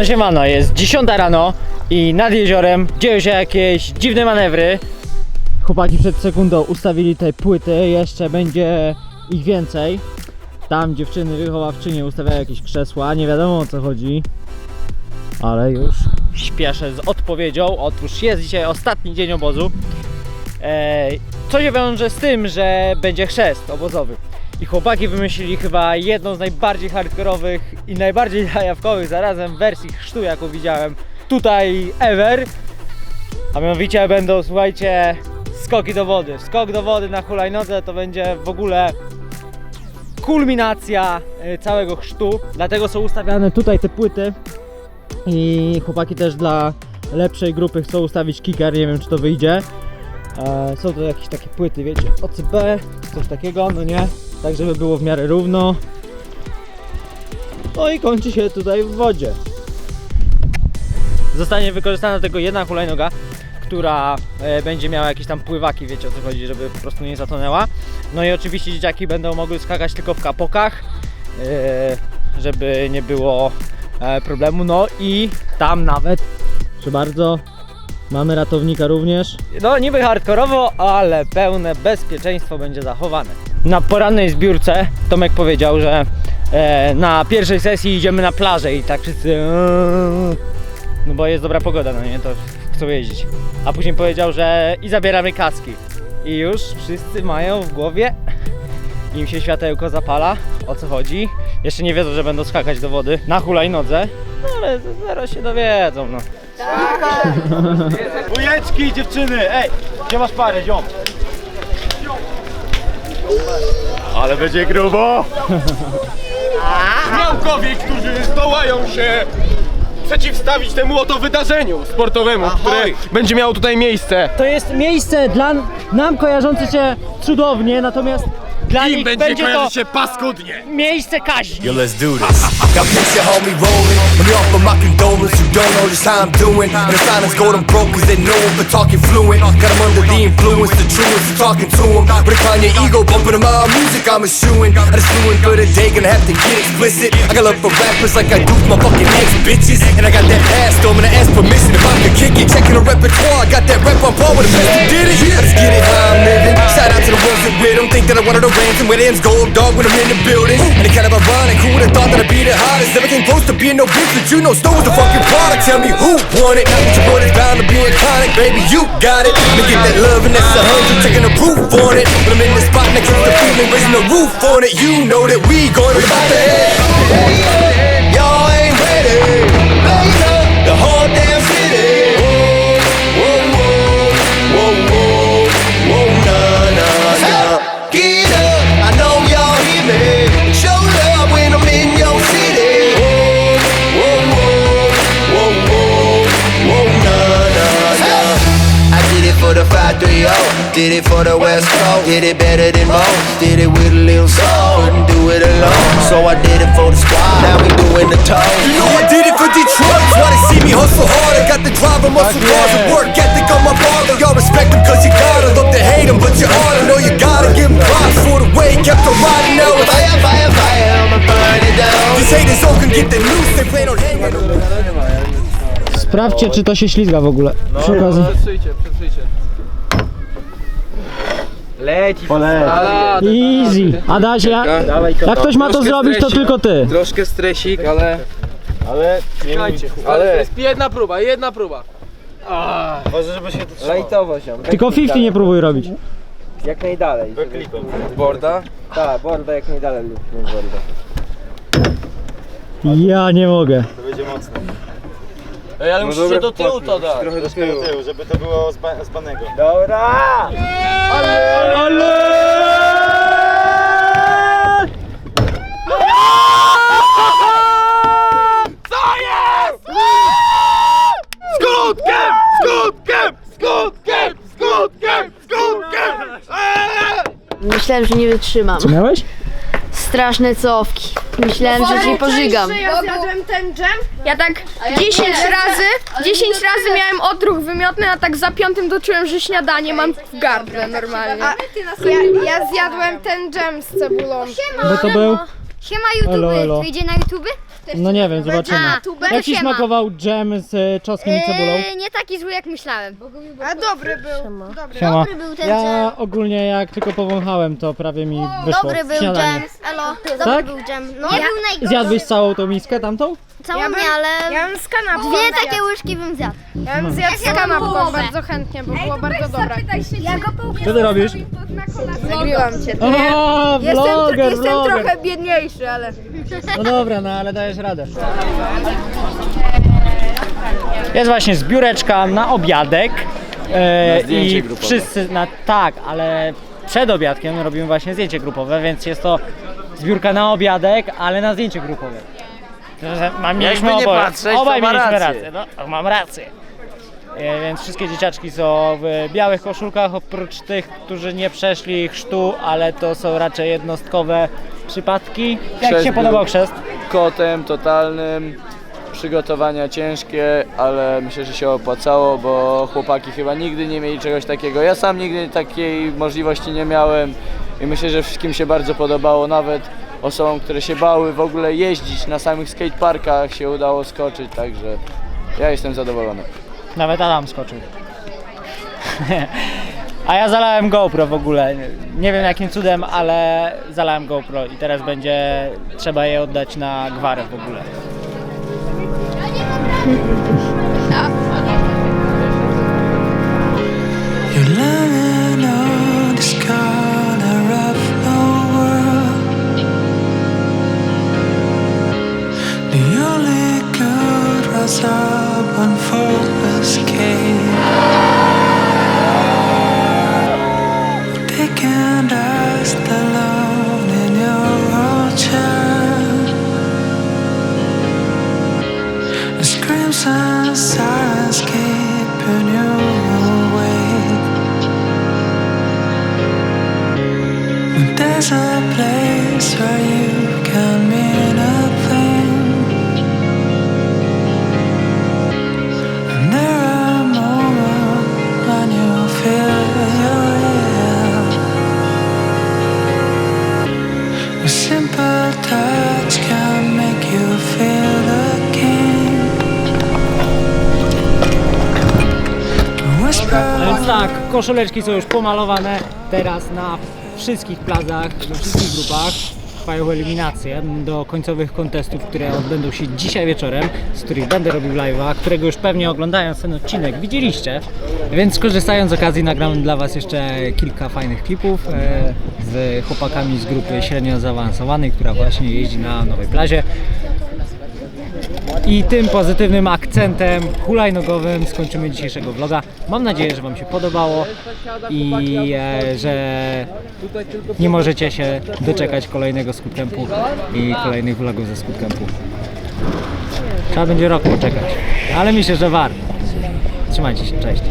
Siemano, siemano, jest 10 rano i nad jeziorem dzieją się jakieś dziwne manewry. Chłopaki przed sekundą ustawili te płyty, jeszcze będzie ich więcej. Tam dziewczyny wychowawczynie ustawiają jakieś krzesła, nie wiadomo o co chodzi. Ale już śpieszę z odpowiedzią. Otóż jest dzisiaj ostatni dzień obozu. Eee, co się wiąże z tym, że będzie chrzest obozowy. I chłopaki wymyślili chyba jedną z najbardziej hardkorowych i najbardziej zajawkowych zarazem wersji chrztu, jaką widziałem tutaj ever. A mianowicie będą, słuchajcie, skoki do wody. Skok do wody na hulajnodze to będzie w ogóle kulminacja e, całego chrztu. Dlatego są ustawiane tutaj te płyty. I chłopaki też dla lepszej grupy chcą ustawić kicker, nie wiem czy to wyjdzie. E, są to jakieś takie płyty, wiecie, OCB, coś takiego, no nie? Tak żeby było w miarę równo. No i kończy się tutaj w wodzie. Zostanie wykorzystana tylko jedna hulajnoga, która e, będzie miała jakieś tam pływaki, wiecie o co chodzi, żeby po prostu nie zatonęła. No i oczywiście dzieciaki będą mogły skakać tylko w kapokach, e, żeby nie było e, problemu. No i tam nawet, proszę bardzo, mamy ratownika również. No niby hardkorowo, ale pełne bezpieczeństwo będzie zachowane. Na porannej zbiórce Tomek powiedział, że e, na pierwszej sesji idziemy na plażę i tak wszyscy eee, no bo jest dobra pogoda, no nie, to chcą jeździć. A później powiedział, że i zabieramy kaski. I już wszyscy mają w głowie, im się światełko zapala, o co chodzi. Jeszcze nie wiedzą, że będą skakać do wody na hulajnodze, no ale zaraz się dowiedzą, no. Bujeczki dziewczyny, ej, gdzie masz parę, ziom? Ale będzie grubo! Naukowie, którzy zdołają się przeciwstawić temu oto wydarzeniu sportowemu, które będzie miało tutaj miejsce. To jest miejsce dla nam kojarzące się cudownie, natomiast dla Im nich będzie będzie to kojarzyć się paskudnie. miejsce kaźni. Yo, let's do this. Got picture homie rolling. Let me offer my condolence. You don't know just how I'm doing. And the silence go them broke cause they know him for talking fluent. Got him under the influence, the truest, talking to him. But decline your ego, bumping him out music, I'm eschewing. I just flew in for the day, gonna have to get explicit. I got love for rappers like I do for my fucking ex bitches. And I got that pass, though, I'm gonna ask permission if I could kick it. Checking the repertoire, I got that rep on par with the best with them. Think that I wanted a ransom where ends gold dog when I'm in the building. And it kind of ironic, who would've thought that I'd be the hottest? Never came close to being no bitch, but you know Snow was the fucking product. Tell me who won it? But your boy is bound to be iconic, baby. You got it. Let me get that love and that's a hundred, taking the proof on it. When I'm in the spot next to the feeling, raising the roof on it. You know that we going to about 3-0. Did it for the West Coast, did it better than most. Did it with a little soul, couldn't do it alone. So I did it for the squad, now we doing the toes. You know I did it for Detroit, that's why they see me hustle hard. I got the drive, and muscle cars, and work ethic on my father. Y'all respect them cause you gotta love to hate them, but you ought to know you gotta give them props for the way you kept on riding now. Fire, fire, fire, I'ma burn it down. These haters all can get the news, they plan on hanging. Sprawdźcie, czy to się ślizga w ogóle. Przy okazji. Leci. Easy. Adaś, ja, jak ktoś ma to Troszkę zrobić, to tylko ty. Troszkę stresik, ale... Ale Czekajcie, ale... To jest jedna próba, jedna próba. Może żeby się tu Lajtowo się. Tylko 50 nie próbuj robić. Jak najdalej. klipem. Borda? Tak, borda jak najdalej lub nie borda. Ja nie mogę. To będzie mocno. Ej, ale musicie do tyłu to dać. Trochę do tyłu, żeby to było z, ba- z banego. Dobra! Skutkiem! Skutkiem! Skutkiem! Skutkiem! Skutkiem! Myślałem, że nie wytrzymam. Co miałeś? Straszne cofki. Myślałem, że cię pożygam. Ja zjadłem ten dżem. Ja tak 10 razy, 10 razy miałem odruch wymiotny, a tak za piątym doczułem, że śniadanie mam w gardle normalnie. Ja, ja zjadłem ten dżem z cebulą. Bo to był... Siema YouTube, Elo, elo. to idzie na YouTube? No nie wiem, zobaczymy. A, Jak ci siema. smakował dżem z e, czosnkiem i cebulą? Eee, nie taki zły jak myślałem. A dobry był. Dobry. Siema. Dobry był ten Ja dżem. ogólnie jak tylko powąchałem, to prawie mi wyszło Dobry był śniadanie. dżem. Elo. Dobry Tak? był dżem. No, był najgorszy. Zjadłeś całą tą miskę tamtą? Całą Ja bym- nie, ale Ja bym z kanapką dwie zjadł. takie łyżki bym zjadł. Ja bym zjadł z kanapką bardzo chętnie, bo było bardzo dobre. Co ty robisz? Nagrywam cię. O, Jestem, vloger, jestem vloger. trochę biedniejszy, ale... No dobra, no ale dajesz radę. Jest właśnie zbióreczka na obiadek. E, zdjęcie I grupowe. wszyscy na tak, ale przed obiadkiem robimy właśnie zdjęcie grupowe, więc jest to zbiórka na obiadek, ale na zdjęcie grupowe. Że Mam, mieliśmy nie oboje. patrzeć, Obaj to ma mieliśmy rację. rację. No, mam rację. E, Więc wszystkie dzieciaczki są w białych koszulkach, oprócz tych, którzy nie przeszli chrztu, ale to są raczej jednostkowe przypadki. Jak Ci Chrzest się był- podobał chrzest? Kotem totalnym, przygotowania ciężkie, ale myślę, że się opłacało, bo chłopaki chyba nigdy nie mieli czegoś takiego. Ja sam nigdy takiej możliwości nie miałem i myślę, że wszystkim się bardzo podobało, nawet osobom, które się bały w ogóle jeździć na samych skateparkach się udało skoczyć, także ja jestem zadowolony. Nawet Adam skoczył. A ja zalałem GoPro w ogóle. Nie wiem jakim cudem, ale zalałem GoPro i teraz będzie trzeba je oddać na gwarę w ogóle. Up on full there's a place where you can mean a thing, and there are moments when you feel you're real. A simple touch can make you feel the king. A whisper. Więc tak, koszuleczki są już pomalowane. Teraz na wszystkich plazach, we wszystkich grupach trwają eliminacje do końcowych kontestów, które odbędą się dzisiaj wieczorem, z których będę robił live'a, którego już pewnie oglądając ten odcinek widzieliście. Więc korzystając z okazji nagram dla Was jeszcze kilka fajnych klipów e, z chłopakami z grupy średnio zaawansowanej, która właśnie jeździ na Nowej Plazie. I tym pozytywnym akcentem hulajnogowym skończymy dzisiejszego vloga. Mam nadzieję, że Wam się podobało i e, że nie możecie się doczekać kolejnego skutkampu i kolejnych vlogów ze skutkampu. Trzeba będzie rok poczekać, ale myślę, że warto. Trzymajcie się, cześć.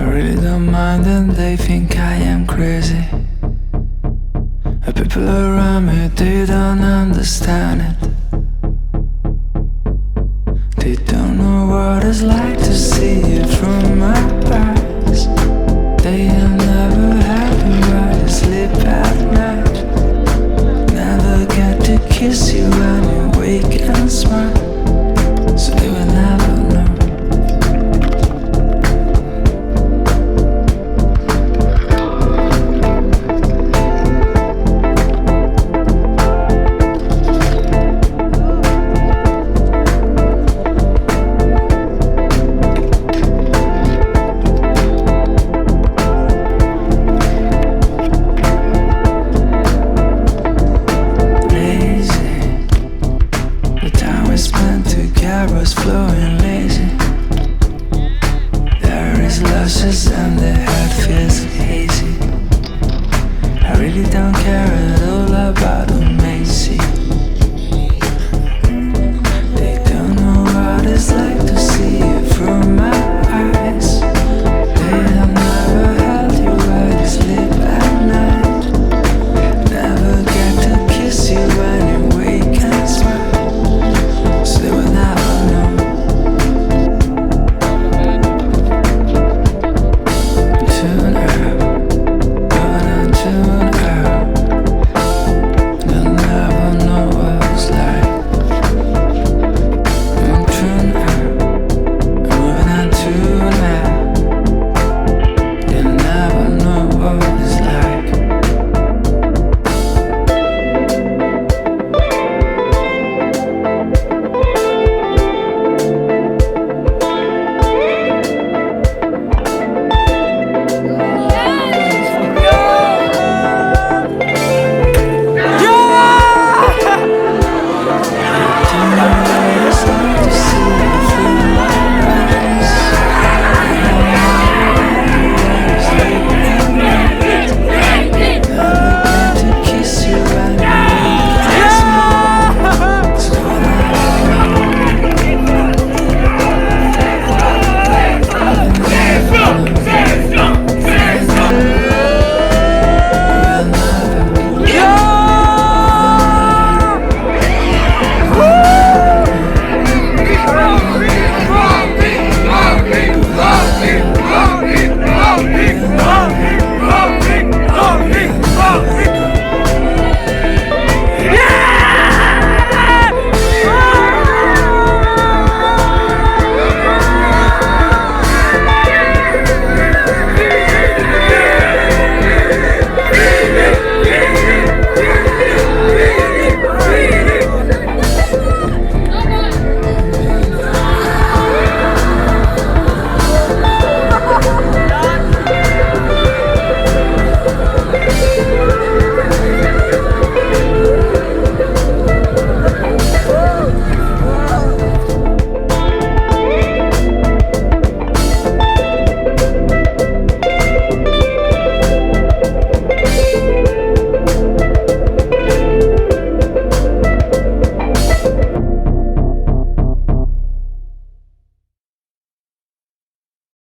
I really don't mind them, they think I am crazy. People around me, they don't understand it. They don't know what it's like to see it from my eyes. They really don't care at all about